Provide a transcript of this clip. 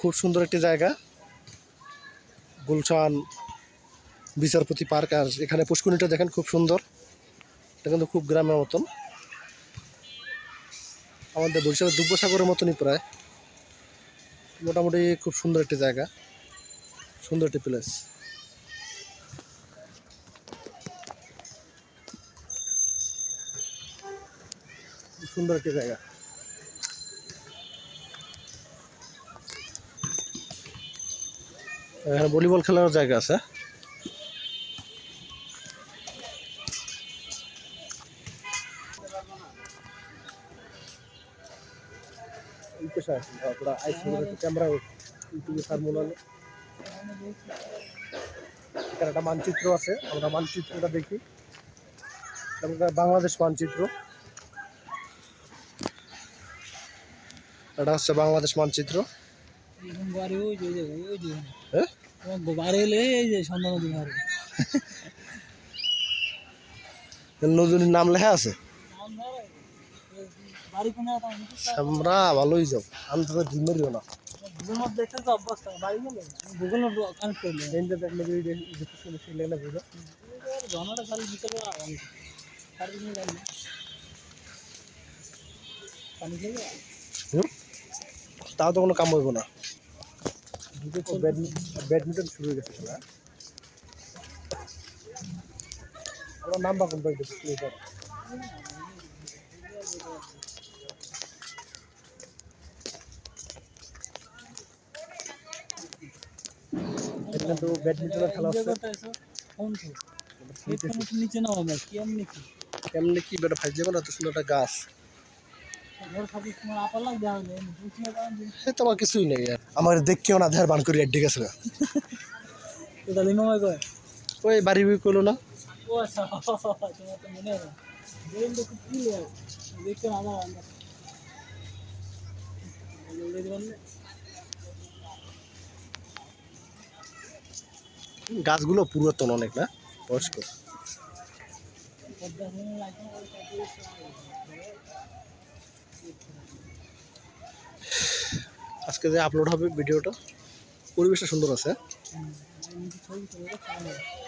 খুব সুন্দর একটি জায়গা। গুলশান বিচারপতি পার্ক আর এখানে পুষ্করিণীটা দেখেন খুব সুন্দর। এটা কিন্তু খুব গ্রামের মতন। আমাদের বরিশালের দুব্বসাগরের মতনই প্রায়। মোটামুটি খুব সুন্দর একটি জায়গা। সুন্দর একটি প্লেস সুন্দর একটি জায়গা। এখানে ভলিবল খেলার জায়গা আছে। ক্যামেরা এখানে একটা মানচিত্র আছে, আমরা মানচিত্রটা দেখি। বাংলাদেশ মানচিত্র। এটা হচ্ছে বাংলাদেশ মানচিত্র। নদী নাম লেখা আছে? আমরা ভালোই যাও। আমি তো তিন যাই না? তাও তো কোনো কাম হইব না। ব্যাডমিন্টন শুরু হয়ে গেছে খেলা। আমরা নাম্বা কোনটা দেখছি এখানে তো ব্যাডমিন্টনের খেলা হচ্ছে। নিচে নাও আমরা কেমনি কি? কেমনি কি বেটা ফাইজ যাবে না তো সুন্দর একটা গাছ। তোমার কিছুই নেই আমার দেখকেও না, ধার বান করি ঠিক আছে ওই বাড়ি বই করল না? গাছগুলো পুরাতন অনেক না? বয়স্ক। আজকে যে আপলোড হবে ভিডিওটা পরিবেশটা সুন্দর আছে। করে